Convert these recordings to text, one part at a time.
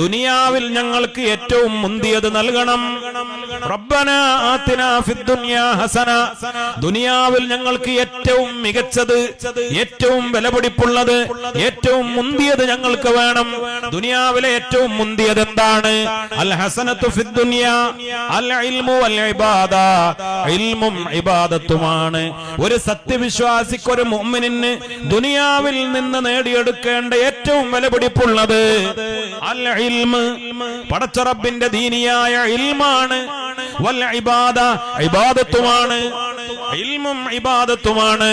ദുനിയാവിൽ ഞങ്ങൾക്ക് ഏറ്റവും മുന്തിയത് നൽകണം. ദുനിയാവിൽ ഞങ്ങൾക്ക് ഏറ്റവും മികച്ചത് ഏറ്റവും വിലപിടിപ്പുള്ളത് ഏറ്റവും മുന്തിയത് ഞങ്ങൾക്ക് വേണം. ദുനിയാവിലെ ഏറ്റവും മുന്തിയത് എന്താണ്? അൽ ഹസനത്തു അൽ ഇൽമു വൽ ഇബാദ. ഇൽമും ഇബാദത്തുമാണ്. ഒരു സത്യവിശ്വാസിക്ക് ഒരു മുഅ്മിനിന് ദുനിയാവിൽ നിന്ന് നേടിയെടുക്കേണ്ട ഏറ്റവും വിലപിടിപ്പുള്ളത് അൽ ഇൽമു. പടച്ച റബ്ബിന്റെ ദീനിയായ ഇൽമാണ്. വൽ ഇബാദ ഇബാദത്തുമാണ്. ഇൽമും ഇബാദത്തുമാണ്.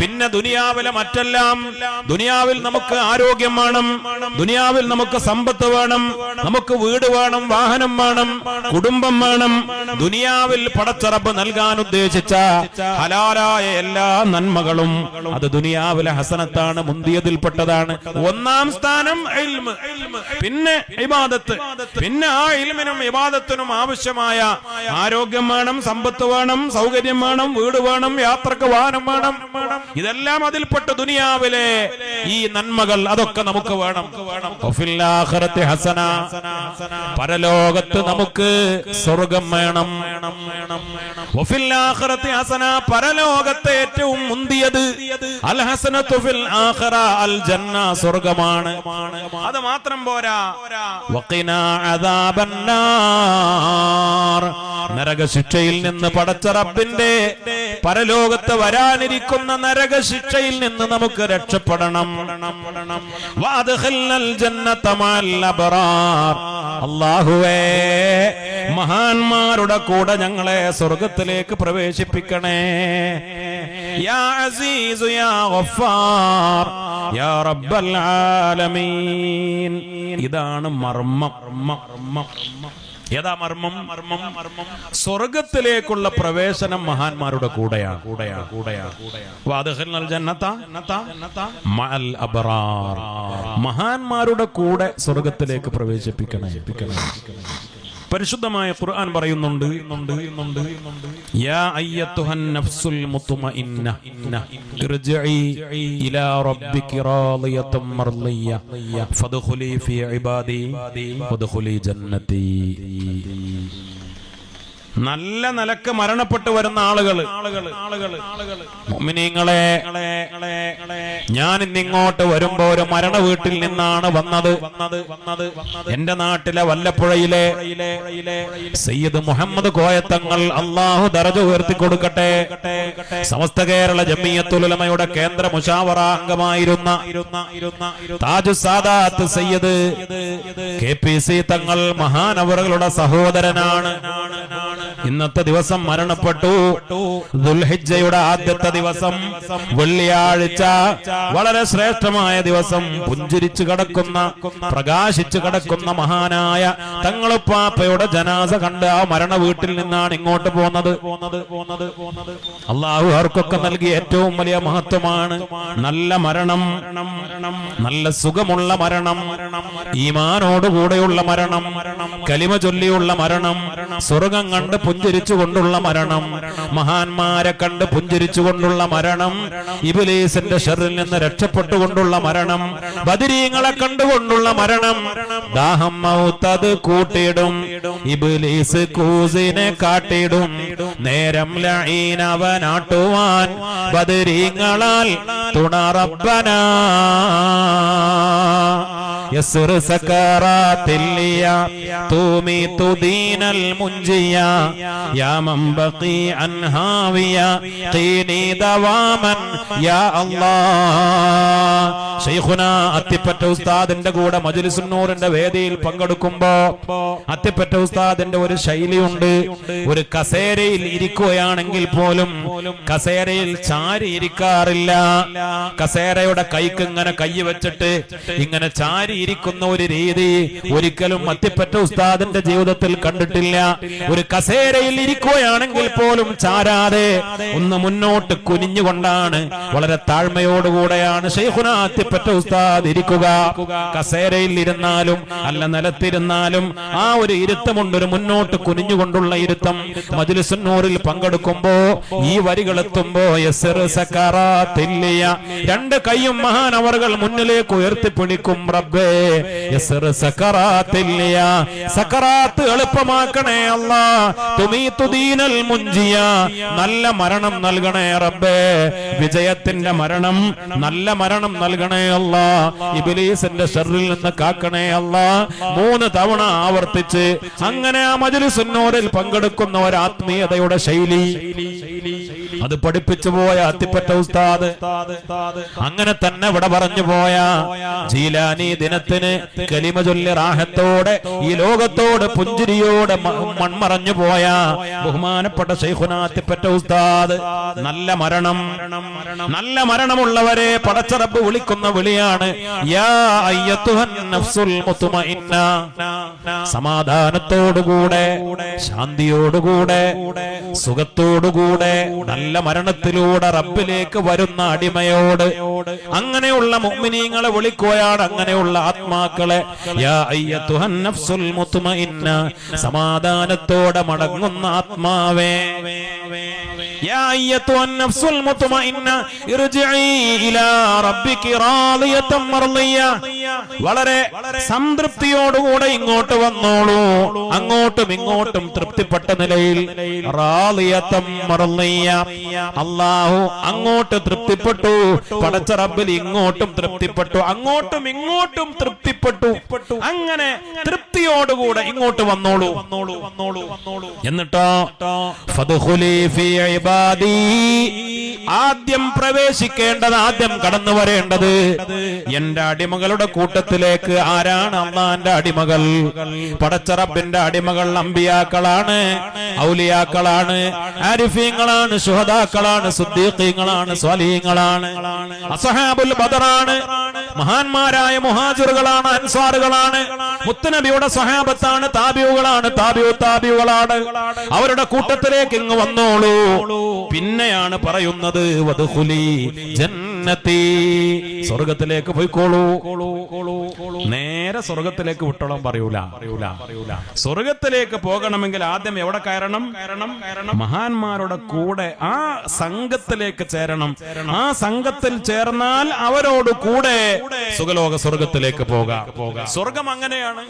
പിന്നെ ദുനിയാവിലെ മറ്റെല്ലാം. ദുനിയാവിൽ നമുക്ക് ആരോഗ്യം വേണം. ദുനിയാവിൽ നമുക്ക് സമ്പത്ത് വേണം. നമുക്ക് വീട് വേണം വാഹനം വേണം കുടുംബം വേണം. ദുനിയാവിൽ പടച്ചറബ് നൽകാൻ ഉദ്ദേശിച്ച ഹലാലായ എല്ലാ നന്മകളും അത് ദുനിയാവിലെ ഹസനത്താണ് മുന്തിയതിൽപ്പെട്ടതാണ്. ഒന്നാം സ്ഥാനം പിന്നെ ഇബാദത്ത്. പിന്നെ ആ ഇൽമിനും ഇബാദത്തിനും ആവശ്യമായ ആരോഗ്യം വേണം സമ്പത്ത് വേണം സൗകര്യം വേണം വീട് വേണം യാത്രയ്ക്ക് വാഹനം വേണം. ഇതെല്ലാം അതിൽപ്പെട്ട ദുനിയാവിലെ ഈ നന്മകൾ അതൊക്കെ നമുക്ക് വേണം. ഹസന. പരലോകത്ത് നമുക്ക് സ്വർഗം വേണം. ഹസന പരലോകത്തെ ഏറ്റവും മുന്തിയത് അൽ ഹസന ഫിൽ ആഖിറ അൽ ജന്ന സ്വർഗമാണ്. അത് മാത്രം പോരാ. വഖിനാ അദാബന്നാർ. നരകശിക്ഷയിൽ നിന്ന് പടച്ച റബ്ബിന്റെ പരലോകത്ത് വരാനിരിക്കുന്ന നരക ശിക്ഷയിൽ നിന്ന് നമുക്ക് രക്ഷപ്പെടണം. അള്ളാഹുവേ മഹാന്മാരുടെ കൂടെ ഞങ്ങളെ സ്വർഗത്തിലേക്ക് പ്രവേശിപ്പിക്കണേ. യാ യാ ഗഫാർ യാ റബ്ബൽ ആലമീൻ. ഇതാണ് മർമ്മ മർമ്മം. ഏതാ മർമ്മം മർമ്മം മർമ്മം സ്വർഗത്തിലേക്കുള്ള പ്രവേശനം മഹാന്മാരുടെ കൂടെയാണ്. കൂടെയാണ് കൂടെയാണ് അബ്റാർ. മഹാന്മാരുടെ കൂടെ സ്വർഗത്തിലേക്ക് പ്രവേശിപ്പിക്കണേ. പരിശുദ്ധമായ ഖുർആൻ പറയുന്നുണ്ട്. യാ അയ്യത്തുഹൻ മുത്മഇന്ന ഇർജിഇ ഇലാ റബ്ബികി റാളിയതൻ മർളിയ. ഫദ്ഖുലി ഫീ ഇബാദി വദ്ഖുലി ജന്നതി നല്ല നിലയ്ക്ക് മരണപ്പെട്ടു വരുന്ന ആളുകൾ മുഅ്മിനീങ്ങളെ ഞാൻ ഇന്നിങ്ങോട്ട് വരുമ്പോ ഒരു മരണ വീട്ടിൽ നിന്നാണ് വന്നത്. എന്റെ നാട്ടിലെ വല്ലപ്പുഴയിലെ സയ്യിദ് മുഹമ്മദ് കോയത്തങ്ങൾ അള്ളാഹു ദറജ ഉയർത്തി കൊടുക്കട്ടെ. സമസ്ത കേരള ജമിയത്തുലമയുടെ കേന്ദ്ര മുഷാവറ അംഗമായിരുന്ന Taju Sadat Sayyid K P C Thangal മഹാനവറുകളുടെ സഹോദരനാണ്. ഇന്നത്തെ ദിവസം മരണപ്പെട്ടു. ദുൽഹിജയുടെ ആദ്യത്തെ ദിവസം വെള്ളിയാഴ്ച. വളരെ ശ്രേഷ്ഠമായ ദിവസം. പുഞ്ചിരിച്ചു കിടക്കുന്ന പ്രകാശിച്ചു കിടക്കുന്ന മഹാനായ തങ്ങളുപ്പാപ്പയുടെ ജനാസ കണ്ട് ആ മരണ വീട്ടിൽ നിന്നാണ് ഇങ്ങോട്ട് പോന്നത്. അള്ളാഹു അവർക്കൊക്കെ നൽകിയ ഏറ്റവും വലിയ മഹത്വമാണ് നല്ല മരണം നല്ല സുഖമുള്ള മരണം ഈമാനോടുകൂടെയുള്ള മരണം കലിമ ചൊല്ലിയുള്ള മരണം സ്വർഗം കണ്ട് പുഞ്ചിരിച്ചുകൊണ്ടുള്ള മരണം. മഹാന്മാരെ കണ്ട് പുഞ്ചിരിച്ചുകൊണ്ടുള്ള മരണം. ഇബിലീസിന്റെ ഷെറിൽ നിന്ന് രക്ഷപ്പെട്ടുകൊണ്ടുള്ള മരണം. ബദിരീങ്ങളെ കണ്ടുകൊണ്ടുള്ള മരണം. ദാഹം മൗത്തത് കൂട്ടിയിടും. ഇബിലീസ് കൂസിനെ കാട്ടിടും നേരം ലൈനവനാട്ടുവാൻ ബദിരീങ്ങളാൽ തുണറപ്പനാ يسر سكرات الليا توميت دين المنجيا يا من بقي عن هاويا قيني دواما يا الله ഷെയ്ഖുന അത്തിപ്പറ്റ ഉസ്താദിന്റെ കൂടെ മജുലിസുന്നൂറിന്റെ വേദിയിൽ പങ്കെടുക്കുമ്പോ അത്തിപ്പറ്റ ഉസ്താദിന്റെ ഒരു ശൈലിയുണ്ട് ഒരു കസേരയിൽ ഇരിക്കുകയാണെങ്കിൽ പോലും കസേരയിൽ ചാരി ഇരിക്കാറില്ല കസേരയുടെ കൈക്ക് ഇങ്ങനെ കൈ വെച്ചിട്ട് ഇങ്ങനെ ചാരി ഇരിക്കുന്ന ഒരു രീതി ഒരിക്കലും മത്തിപ്പറ്റ ഉസ്താദിന്റെ ജീവിതത്തിൽ കണ്ടിട്ടില്ല. ഒരു കസേരയിൽ ഇരിക്കുകയാണെങ്കിൽ പോലും ചാരാതെ ഒന്ന് മുന്നോട്ട് കുനിഞ്ഞുകൊണ്ടാണ് വളരെ താഴ്മയോടുകൂടെയാണ് ഷെയ്ഖുനാത്തിപ്പറ്റ ഉസ്താദ് ഇരിക്കുക. കസേരയിൽ ഇരുന്നാലും അല്ല നിലത്തിരുന്നാലും ആ ഒരു ഇരുത്തമുണ്ട് ഒരു മുന്നോട്ട് കുനിഞ്ഞുകൊണ്ടുള്ള ഇരുത്തം. മജ്ലിസുന്നൂറിൽ പങ്കെടുക്കുമ്പോ ഈ സക്കറാത്തില്ലിയ രണ്ട് കൈയും മഹാനവറുകൾ മുന്നിലേക്ക് ഉയർത്തിപ്പിടിക്കും റബ്ബേ. യസ്ർ സക്കറാത്തില്ലിയ. സക്കറാത്ത് എളുപ്പമാക്കണേ അല്ല തുമീത്തുദീനൽ മുഞ്ചിയ. നല്ല മരണം നൽകണേ റബ്ബേ. വിജയത്തിന്റെ മരണം നല്ല മരണം നൽകണേ അല്ല ഇബിലീസിന്റെ ഷെറിൽ നിന്ന് കാക്കണേ അല്ല മൂന്ന് തവണ ആവർത്തിച്ച് അങ്ങനെ ആ മജുലിസുന്നോരിൽ പങ്കെടുക്കുന്ന ഒരു ആത്മീയതയുടെ ശൈലി. അത് പഠിപ്പിച്ചു പോയ അത്തിപ്പറ്റ ഉസ്താദ്. അങ്ങനെ തന്നെ ഇവിടെ പറഞ്ഞു പോയ ജീലാനി ദിനത്തിന് കലിമ ചൊല്ലി റാഹത്തോടെ ഈ ലോകത്തോട് പുഞ്ചിരിയോടെ മൺമറഞ്ഞു പോയ ബഹുമാനപ്പെട്ട ശൈഖുനാത്തിപ്പറ്റ ഉസ്താദ്. നല്ല മരണം. നല്ല മരണമുള്ളവരെ പടച്ചറബ് വിളിക്കുന്ന വിളിയാണ് സമാധാനത്തോടുകൂടെ ശാന്തിയോടുകൂടെ സുഖത്തോടുകൂടെ നല്ല മരണത്തിലൂടെ റബ്ബിലേക്ക് വരുന്ന അടിമയോട്. അങ്ങനെയുള്ള മുഅ്മിനീങ്ങളെ വിളിക്കുകയാണ് അങ്ങനെയുള്ള ആത്മാക്കളെ. സമാധാനത്തോടെ മടങ്ങുന്ന ആത്മാവേ. യാ അയ്യത്തുഹൻ നഫ്സുൽ മുത്മഇന്ന ഇർജിഇ ഇലാ റബ്ബികി റാളിയതൻ മർളിയ വളരെ സംതൃപ്തിയോടുകൂടെ ഇങ്ങോട്ട് വന്നോളൂ. അങ്ങോട്ടും ഇങ്ങോട്ടും തൃപ്തിപ്പെട്ട നിലയിൽ റാളിയതൻ അല്ലാഹു അങ്ങോട്ട് തൃപ്തിപ്പെട്ടു. പടച്ച റബ്ബിൽ ഇങ്ങോട്ടും തൃപ്തിപ്പെട്ടു. അങ്ങോട്ടും ഇങ്ങോട്ടും തൃപ്തിപ്പെട്ടു. അങ്ങനെ തൃപ്തിയോടുകൂടെ ഇങ്ങോട്ട് വന്നോളൂ. വന്നോളൂ വന്നോളൂ വന്നോളൂ എന്നിട്ടോ ഫീ ആദ്യം പ്രവേശിക്കേണ്ടത് ആദ്യം കടന്നു വരേണ്ടത്. എന്റെ അടിമകളുടെ കൂട്ടത്തിലേക്ക് ആരാണ് അള്ളാന്റെ അടിമകൾ? പടച്ചറപ്പിന്റെ അടിമകൾ അമ്പിയാക്കളാണ്. ഔലിയാക്കളാണ് ആരിഫീങ്ങളാണ് സുഹദാക്കളാണ് സുദ്ദീഖീങ്ങളാണ് സ്വാലീങ്ങളാണ്. അസഹാബുൽ ബദറാണ് മഹാന്മാരായ മുഹാജിറുകളാണ് അൻസാറുകളാണ്. മുത്തനബിയുടെ സഹാബത്താണ് താബിയുകളാണ് താബിയു താബിയുകളാണ് അവരുടെ കൂട്ടത്തിലേക്ക് ഇങ്ങ് വന്നോളൂ. പിന്നെയാണ് പറയുന്നത് വധുഹുലി ജന്നത്തി സ്വർഗത്തിലേക്ക് പോയിക്കോളൂ. നേരെ സ്വർഗത്തിലേക്ക് വിട്ടോളം പറയൂല. സ്വർഗത്തിലേക്ക് പോകണമെങ്കിൽ ആദ്യം എവിടെ കയറണം? മഹാന്മാരുടെ കൂടെ ആ സംഘത്തിലേക്ക് ചേരണം. ആ സംഘത്തിൽ ചേർന്നാൽ അവരോട് കൂടെ സുഖലോക സ്വർഗത്തിലേക്ക് പോകാം. സ്വർഗം അങ്ങനെയാണ്.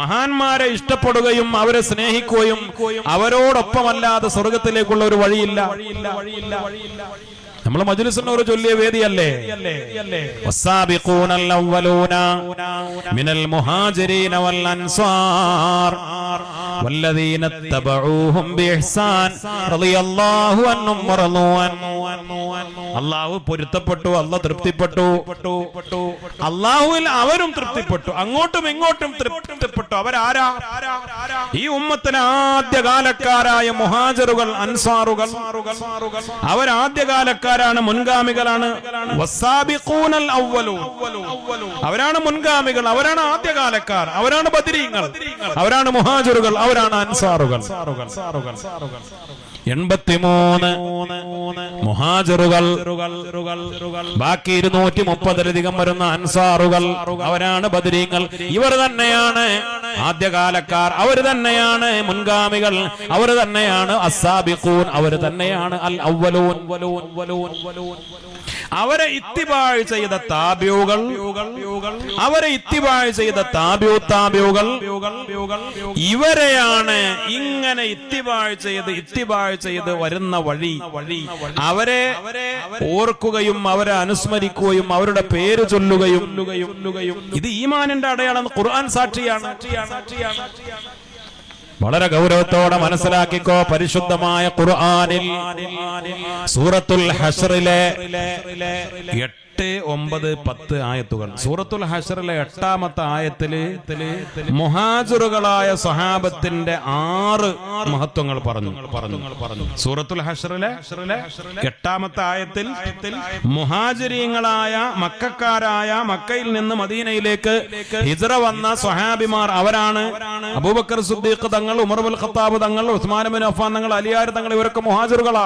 മഹാന്മാരെ ഇഷ്ടപ്പെടുകയും അവരെ സ്നേഹിക്കുകയും അവരോടൊപ്പമല്ലാതെ സ്വർഗത്തിലേക്കുള്ള ഒരു വഴിയില്ല വഴിയില്ല വഴിയില്ല വഴിയില്ല. നമ്മൾ മജുലിസിനോട് ചൊല്ലിയ വേദിയല്ലേ? മിനൽ മുഹാജിരീന വൽ അൻസാർ والذين اتبعوهم بإحسان رضي الله عنهم ورضوا عنه അള്ളാഹു പൊരുത്തപ്പെട്ടു അല്ല തൃപ്തിപ്പെട്ടു അള്ളാഹുവിൽ അവരും തൃപ്തിപ്പെട്ടു അങ്ങോട്ടും ഇങ്ങോട്ടും തൃപ്തിപ്പെട്ടു അവരാരാ ഈ ഉമ്മത്തിന് ആദ്യകാലക്കാരായ മുഹാജറുകൾ അൻസാറുകൾ അവരാദ്യകാലക്കാരാണ് മുൻഗാമികളാണ് വസ്സാബിഖൂനൽ അവ്വലൂൻ. അവരാണ് മുൻഗാമികൾ അവരാണ് ആദ്യകാലക്കാർ അവരാണ് ബദരീങ്ങൾ അവരാണ് മുഹാജറുകൾ അവരാണ് അൻസാറുകൾ. എൺപത്തിമൂന്ന് മുഹാജറുകൾ. ബാക്കി ഇരുന്നൂറ്റി മുപ്പതിലധികം വരുന്ന അൻസാറുകൾ. അവരാണ് ബദരീങ്ങൾ. ഇവർ തന്നെയാണ് ആദ്യകാലക്കാർ. അവർ തന്നെയാണ് മുൻഗാമികൾ. അവർ തന്നെയാണ് അസാബിഖൂൻ അവർ തന്നെയാണ് അൽ അവലൂൻ അവരെ ഇത്തിബാഴ് ചെയ്ത താബ്യൂകൾ അവരെ ഇത്തിബാഴ് ചെയ്ത താബ്യൂ താബ്യൂകൾ ഇവരെയാണ് ഇങ്ങനെ ഇത്തിബാഴ് ചെയ്ത് ഇത്തിബാഴ് ചെയ്ത് വരുന്ന വഴി. വഴി അവരെ ഓർക്കുകയും അവരെ അനുസ്മരിക്കുകയും അവരുടെ പേര് ചൊല്ലുകയും. ഇത് ഈമാനിന്റെ അടയാളം ഖുർആൻ സാക്ഷിയാണ്. വളരെ ഗൗരവത്തോടെ മനസ്സിലാക്കിക്കോ പരിശുദ്ധമായ ഖുർആനിൽ സൂറത്തുൽ ഹഷറിലെ എട്ട് ഒമ്പത് പത്ത് ആയത്തുകൾ. സൂറത്തുൽ ഹഷറിലെ എട്ടാമത്തെ ആയത്തിൽ മൊഹാജുറുകളായ സഹാബത്തിന്റെ ആറ് മഹത്വങ്ങൾ പറഞ്ഞു. പറഞ്ഞു പറഞ്ഞു സൂറത്തുൽ ഹഷറിലെ എട്ടാമത്തെ ആയത്തിൽ മുഹാജിരീങ്ങളായ മക്കാരായ മക്കയിൽ നിന്ന് മദീനയിലേക്ക് ഹിജറ വന്ന സ്വഹാബിമാർ അവരാണ്. അബൂബക്കർ സുദ്ദീഖ് തങ്ങൾ ഉമർ ഉമർബുൽ ഖത്താബ് തങ്ങൾ ഉസ്മാൻ ബിൻ അഫ്ഫാൻ തങ്ങൾ അലിയാർ തങ്ങൾ ഇവരൊക്കെ മുഹാജിറുകളാ.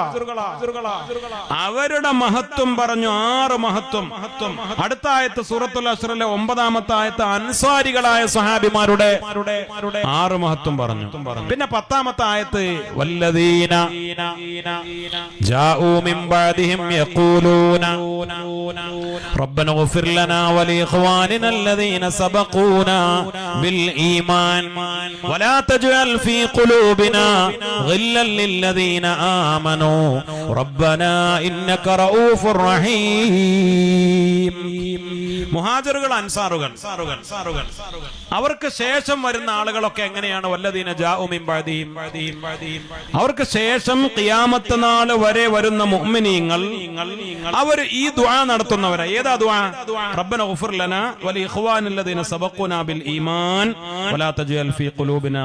അവരുടെ മഹത്വം പറഞ്ഞു ആറ് മഹത്വം മഹത്വം അടുത്ത ആയത്ത് സൂറത്തുൽ അഷ്റിലെ ഒമ്പതാമത്തെ ആയത്ത് അൻസാരികളായ സഹാബിമാരുടെ ആറ് മഹത്വം പറഞ്ഞു പിന്നെ പത്താമത്തെ ആയത്ത് വല്ലദീന ജാഊ മിൻ ബഅദിഹിം യഖൂലൂന ربنا اغفر لنا ولإخواننا الذين سبقونا بالإيمان ولا تجعل في قلوبنا غلا للذين آمنوا ربنا إنك رؤوف رحيم മുഹാജറുകൾ അൻസാറുകൾ. അവർക്ക് ശേഷം വരുന്ന ആളുകളൊക്കെ എങ്ങനെയാണ്? വല്ലതീന അവർക്ക് ശേഷം കിയാമത്ത് നാൾ വരെ വരുന്ന മുഅ്മിനീങ്ങൾ അവർ ഈ ദ്വാ നടത്തുന്നവരാ. ഏതാ ദുആ? റബ്ബന ഗഫിർ ബിൽ ഈമാൻ വലാ തജ്അൽ ഫീ ഖുലൂബിനാ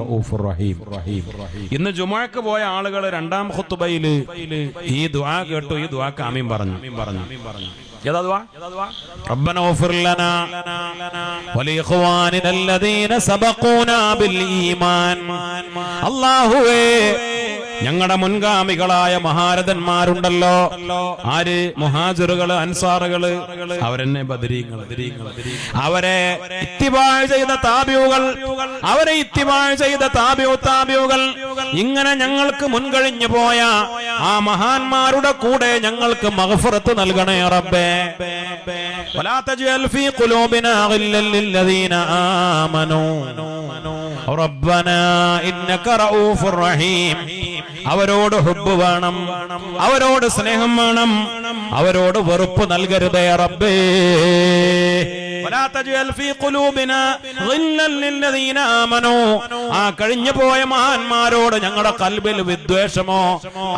റഊഫുർ റഹീം. ഇന്ന് ജുമാക്ക് പോയ ആളുകൾ രണ്ടാം ഖുത്ബയിൽ ഈ ദ്വാ കേട്ടു ഈ ദ്വാക്ക് ആമീൻ പറഞ്ഞു. പറഞ്ഞു ദുആ ربنا اغفر لنا ولإخواننا الذين سبقونا بالإيمان الله ഞങ്ങളുടെ മുൻഗാമികളായ മഹാരഥന്മാരുണ്ടല്ലോ ആര് മുഹാജിറുകള് അൻസാറുകള് അവരെന്നെ ബദരീങ്ങൾ അവരെ ഇത്തിബാഴ് ചെയ്ത താബ്യൂകൾ അവരെ ഇത്തിബാഴ് ചെയ്ത താബ്യൂ താബ്യൂകൾ ഇങ്ങനെ ഞങ്ങൾക്ക് മുൻകഴിഞ്ഞു പോയ ആ മഹാന്മാരുടെ കൂടെ ഞങ്ങൾക്ക് മഗ്ഫിറത്ത് നൽകണേ റബ്ബേ ولا تجعل في قلوبنا غلا للذين آمنوا ربنا إنك رؤوف رحيم അവരോട് ഹുബ് വേണം അവരോട് സ്നേഹം വേണം അവരോട് വെറുപ്പ് നൽകരുതേ റബ്ബേ ولا تجعل في قلوبنا غلا للذين آمنوا ആ കഴിഞ്ഞു പോയ മഹാന്മാരോട് ഞങ്ങളുടെ കൽബിൽ വിദ്വേഷമോ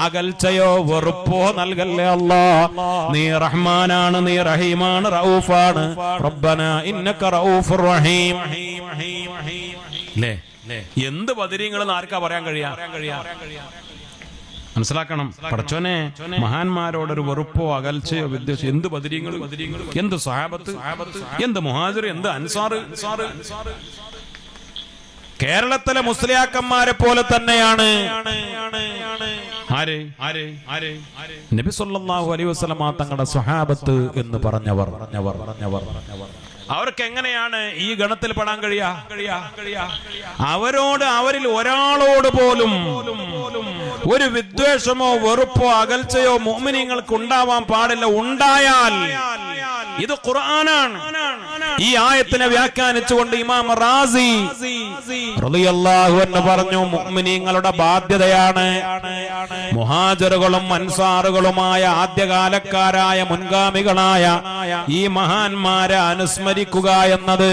അകൽച്ചയോ വെറുപ്പോ നൽകല്ലേ അല്ലാ നീ റഹ്മാനാണ് നീ റഹീമാണ് റഊഫാണ് റബ്ബന ഇന്നക റഊഫുർ റഹീം ല്ലേ എന്ത് ബദരീങ്ങൾ ആർക്കാ പറയാൻ കഴിയാ? മനസ്സിലാക്കണം. പടച്ചോനെ മഹാന്മാരോടൊരു വെറുപ്പോ അകൽച്ചയോ വിദ്വേഷം എന്ത് ബദരീങ്ങൾ എന്ത് സഹാബത്ത്? എന്ത് മുഹാജിർ എന്ത് അൻസാറ്? കേരളത്തിലെ മുസ്ലിയാക്കന്മാരെ പോലെ തന്നെയാണ്. നബി സല്ലല്ലാഹു അലൈഹി വസല്ലമ തങ്ങളുടെ സ്വഹാബത്ത് എന്ന് പറഞ്ഞവർ. പറഞ്ഞവർ പറഞ്ഞവർ പറഞ്ഞവർ. അവർക്ക് എങ്ങനെയാണ് ഈ ഗണത്തിൽ പെടാൻ കഴിയാ? അവരോട് അവരിൽ ഒരാളോട് പോലും ഒരു വിദ്വേഷമോ വെറുപ്പോ അകൽച്ചയോ മോമിനിങ്ങൾക്ക് ഉണ്ടാവാൻ പാടില്ല. ഉണ്ടായാൽ ഇത് ഖുർആനാണ്. ഈ ആയത്തിനെ വ്യാഖ്യാനിച്ചുകൊണ്ട് ഇമാം റാസി റളിയല്ലാഹു എന്ന് പറഞ്ഞു മുഅ്മിനീങ്ങളുടെ ബാധ്യതയാണ് മുഹാജറുകളും അൻസാറുകളുമായ ആദ്യകാലക്കാരായ മുൻഗാമികളായ ഈ മഹാന്മാരെ അനുസ്മരിക്കുക എന്നത്.